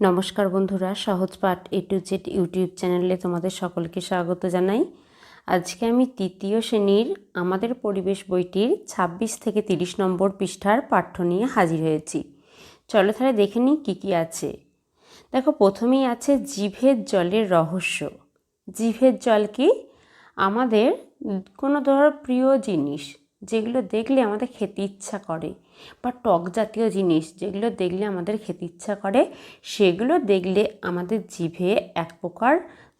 নমস্কার বন্ধুরা, সহজ পাঠ এ টু জেড ইউটিউব চ্যানেলে তোমাদের সকলকে স্বাগত জানাই। আজকে আমি তৃতীয় শ্রেণির আমাদের পরিবেশ বইটির ২৬ থেকে ৩০ নম্বর পৃষ্ঠার পাঠ্য নিয়ে হাজির হয়েছি। চলো তাহলে দেখে নিই কী কী আছে। দেখো, প্রথমেই আছে জিভের জলের রহস্য। জিভের জল কি? আমাদের কোনো ধরো প্রিয় জিনিস যেগুলো দেখলে আমাদের খেতে ইচ্ছা করে, বা টক জাতীয় জিনিস যেগুলো দেখলে আমাদের খেতে ইচ্ছা করে, সেগুলো দেখলে আমাদের জিভে এক প্রকার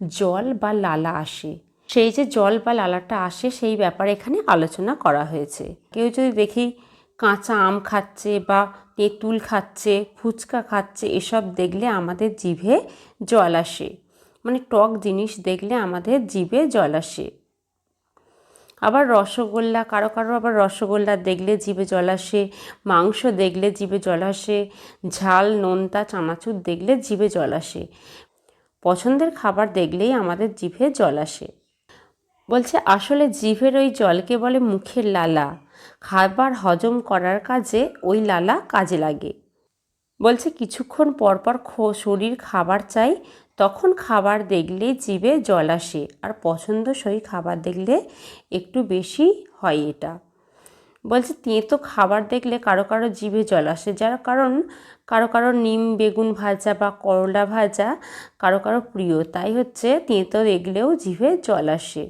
জল বা লালা আসে। সেই যে জল বা লালাটা আসে, সেই ব্যাপারে এখানে আলোচনা করা হয়েছে। কেউ যদি দেখি কাঁচা আম খাচ্ছে বা তেঁতুল খাচ্ছে, ফুচকা খাচ্ছে, এসব দেখলে আমাদের জিভে জল আসে। মানে টক জিনিস দেখলে আমাদের জিভে জল আসে। আবার রসগোল্লা, কারও কারও আবার রসগোল্লা দেখলে জিভে জল আসে, মাংস দেখলে জিভে জল আসে, ঝাল, নোনতা, চানাচুর দেখলে জিভে জল আসে। পছন্দের খাবার দেখলেই আমাদের জিভে জল আসে। বলছে, আসলে জিভের ওই জলকে বলে মুখের লালা। খাবার হজম করার কাজে ওই লালা কাজে লাগে। বলছে, কিছুক্ষণ পরপর শরীর খাবার চাই তখন খাবার দেখলে জিভে জল আসে আর পছন্দসই খাবার দেখলে একটু বেশি হয় এটা। বলছে তেঁতো খাবার দেখলে কারও কারও জিভে জল আসে। যার কারণ, কারও কারও নিম, বেগুন ভাজা বা করলা ভাজা কারও কারও প্রিয়। তাই হচ্ছে তেঁতো দেখলেও জিভে জল আসে।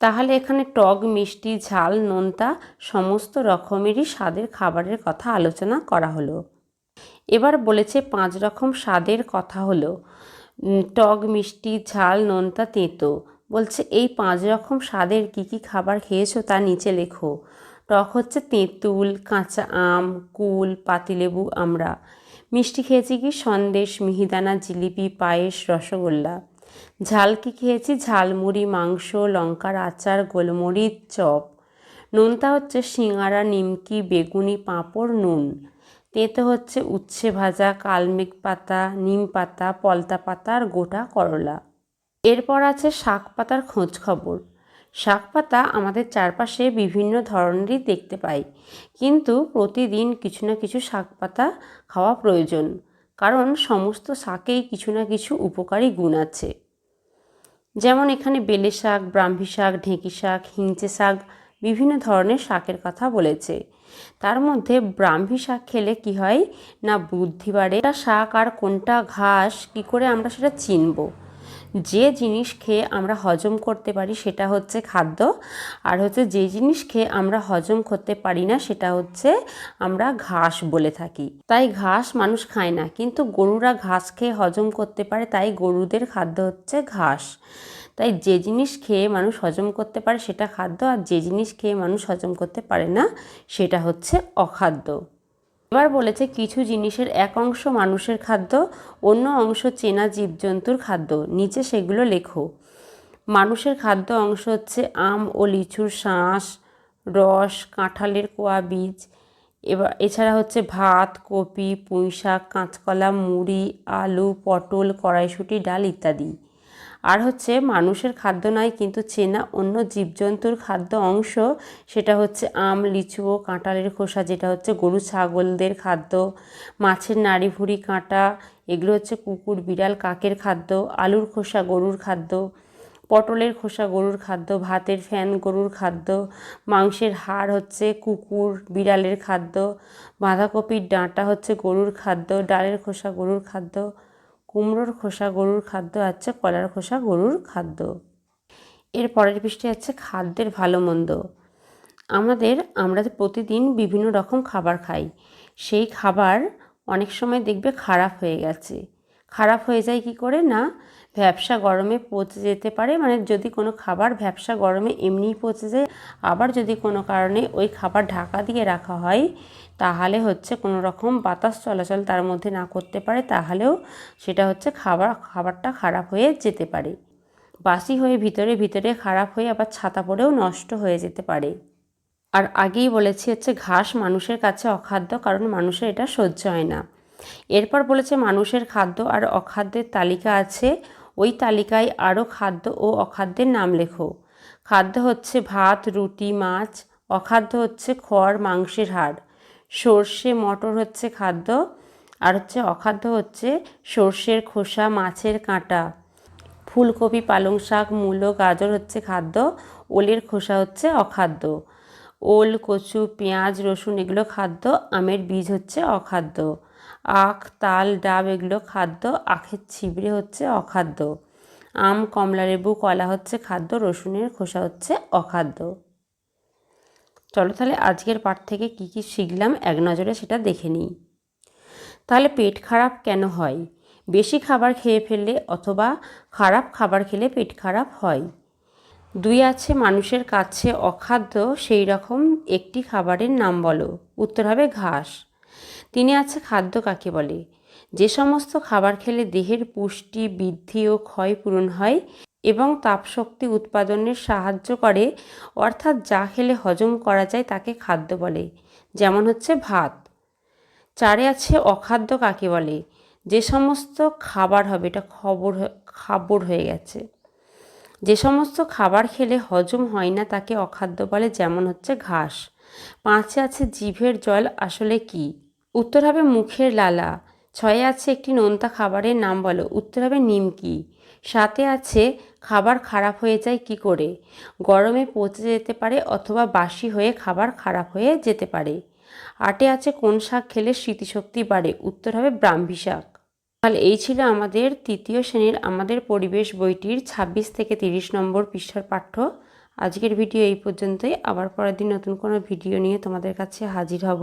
তাহলে এখানে টক, মিষ্টি, ঝাল, নোনতা সমস্ত রকমেরই স্বাদের খাবারের কথা আলোচনা করা হলো। এবার বলেছে, পাঁচ রকম স্বাদের কথা হলো। টক মিষ্টি, ঝাল, নোনতা, তেঁতো। বলছে, এই পাঁচ রকম স্বাদের কী কী খাবার খেয়েছো তা নিচে লেখো। টক হচ্ছে তেঁতুল, কাঁচা আম, কুল, পাতিলেবু, আমরা। মিষ্টি খেয়েছি কি সন্দেশ, মিহিদানা, জিলিপি, পায়েস, রসগোল্লা। ঝাল কি খেয়েছি? ঝালমুড়ি, মাংস, লঙ্কার আচার, গোলমরিচ, চপ। নুনটা হচ্ছে সিঙারা নিমকি, বেগুনি, পাঁপড়, নুন। তেঁতো হচ্ছে উচ্ছে ভাজা কালমেঘ পাতা, নিম পাতা, পলতা পাতা আর গোটা করলা। এরপর আছে শাক পাতার খোঁজ খবর। শাক পাতা আমাদের চারপাশে বিভিন্ন ধরনেরই দেখতে পাই, কিন্তু প্রতিদিন কিছু না কিছু শাক পাতা খাওয়া প্রয়োজন, কারণ সমস্ত শাকেই কিছু না কিছু উপকারী গুণ আছে। যেমন এখানে বেলে শাক, ব্রাহ্মী শাক, ঢেঁকি শাক হিঞ্চে শাক, বিভিন্ন ধরনের শাকের কথা বলেছে। তার মধ্যে ব্রাহ্মী শাক খেলে কি হয়? না বুদ্ধি বাড়ে? এটা শাক আর কোনটা ঘাস? কি করে আমরা সেটা চিনব? যে জিনিস খেয়ে আমরা হজম করতে পারি সেটা হচ্ছে খাদ্য, আর হচ্ছে যে জিনিস খেয়ে আমরা হজম করতে পারি না সেটা হচ্ছে আমরা ঘাস বলে থাকি। তাই ঘাস মানুষ খায় না, কিন্তু গরুরা ঘাস খেয়ে হজম করতে পারে, তাই গরুদের খাদ্য হচ্ছে ঘাস। তাই যে জিনিস খেয়ে মানুষ হজম করতে পারে সেটা খাদ্য, আর যে জিনিস খেয়ে মানুষ হজম করতে পারে না সেটা হচ্ছে অখাদ্য। এবার বলেছে কিছু জিনিসের এক অংশ মানুষের খাদ্য, অন্য অংশ চেনা জীবজন্তুর খাদ্য। নিচে সেগুলো লেখো। মানুষের খাদ্য অংশ হচ্ছে আম ও লিচুর শাঁস, রস, কাঁঠালের কোয়া বীজ। এবার এছাড়া হচ্ছে ভাত, কপি পুঁই শাক কাঁচকলা, মুড়ি, আলু, পটল, কড়াইশুঁটি, ডাল ইত্যাদি। আর হচ্ছে মানুষের খাদ্য নয়, কিন্তু চেনা অন্য জীবজন্তুর খাদ্য অংশ। সেটা হচ্ছে আম, লিচু ও কাঁঠালের খোসা, যেটা হচ্ছে গরু ছাগলদের খাদ্য। মাছের নাড়ি ভুড়ি, কাঁটা, এগুলো হচ্ছে কুকুর, বিড়াল, কাকের খাদ্য। আলুর খোসা, গরুর খাদ্য। পটলের খোসা, গরুর খাদ্য। ভাতের ফ্যান, গরুর খাদ্য। মাংসের হাড় হচ্ছে কুকুর, বিড়ালের খাদ্য। বাঁধাকপির ডাঁটা হচ্ছে গরুর খাদ্য। ডালের খোসা, গরুর খাদ্য। কুমড়োর খোসা, গরুর খাদ্য আছে কলার খোসা, গরুর খাদ্য। এর পরের পৃষ্ঠে আছে খাদ্যের ভালো মন্দ। আমাদের, আমরা প্রতিদিন বিভিন্ন রকম খাবার খাই, সেই খাবার অনেক সময় দেখবে খারাপ হয়ে গেছে। খারাপ হয়ে যায় কি করে? না ভ্যাবসা গরমে পচে যেতে পারে। মানে যদি কোনো খাবার ভ্যাবসা গরমে এমনিই পচে যায়, আবার যদি কোনো কারণে ওই খাবার ঢাকা দিয়ে রাখা হয়, তাহলে হচ্ছে কোনো রকম বাতাস চলাচল তার মধ্যে না করতে পারে, তাহলেও সেটা হচ্ছে খাবার, খাবারটা খারাপ হয়ে যেতে পারে। বাসি হয়ে ভিতরে ভিতরে খারাপ হয়ে আবার ছাতা পড়েও নষ্ট হয়ে যেতে পারে। আর আগেই বলেছি হচ্ছে ঘাস মানুষের কাছে অখাদ্য, কারণ মানুষের এটা সহ্য হয় না। এরপর বলেছে মানুষের খাদ্য আর অখাদ্যের তালিকা আছে। ওই তালিকায় আরও খাদ্য ও অখাদ্যের নাম লেখো। খাদ্য হচ্ছে ভাত, রুটি, মাছ, অখাদ্য হচ্ছে খড়, মাংসের হাড়। সর্ষে, মটর হচ্ছে খাদ্য, আর হচ্ছে অখাদ্য হচ্ছে সর্ষের খোসা, মাছের কাঁটা। ফুলকপি, পালং শাক, মূলো, গাজর হচ্ছে খাদ্য, ওলের খোসা হচ্ছে অখাদ্য। ওল, কচু, পেঁয়াজ, রসুন এগুলো খাদ্য, আমের বীজ হচ্ছে অখাদ্য। আখ, তাল, ডাব এগুলো খাদ্য, আখের ছিবড়ে হচ্ছে অখাদ্য। আম, কমলা, লেবু, কলা হচ্ছে খাদ্য, রসুনের খোসা হচ্ছে অখাদ্য। চলো তাহলে আজকের পাঠ থেকে কি কি শিখলাম এক নজরে সেটা দেখে নিই। তাহলে পেট খারাপ কেন হয়? বেশি খাবার খেয়ে ফেললে অথবা খারাপ খাবার খেলে পেট খারাপ হয়? দুই আছে, মানুষের কাছে অখাদ্য, সেই রকম একটি খাবারের নাম বলো। উত্তর হবে ঘাস। তিনি আছে খাদ্য কাকে বলে? যে সমস্ত খাবার খেলে দেহের পুষ্টি বৃদ্ধি ও ক্ষয় পূরণ হয় এবং তাপশক্তি উৎপাদনের সাহায্য করে, অর্থাৎ যা খেলে হজম করা যায় তাকে খাদ্য বলে, যেমন হচ্ছে ভাত। চারে আছে অখাদ্য কাকে বলে? যে সমস্ত খাবার হবে, এটা খবর খাবর হয়ে গেছে। যে সমস্ত খাবার খেলে হজম হয় না তাকে অখাদ্য বলে, যেমন হচ্ছে ঘাস। পাঁচে আছে জিভের জল, আসলে কি? উত্তর হবে মুখের লালা। ছয়ে আছে একটি নোনতা খাবারের নাম বলো। উত্তর হবে নিমকি। সাতে আছে খাবার খারাপ হয়ে যায় কি করে? গরমে পচে যেতে পারে অথবা বাসি হয়ে খাবার খারাপ হয়ে যেতে পারে। আটে আছে কোন শাক খেলে স্মৃতিশক্তি বাড়ে? উত্তর হবে ব্রাহ্মী শাক। তাহলে এই ছিল আমাদের তৃতীয় শ্রেণির আমাদের পরিবেশ বইটির ২৬ থেকে তিরিশ নম্বর পৃষ্ঠার পাঠ্য। আজকের ভিডিও এই পর্যন্তই। আবার পরের দিন নতুন কোনো ভিডিও নিয়ে তোমাদের কাছে হাজির হব।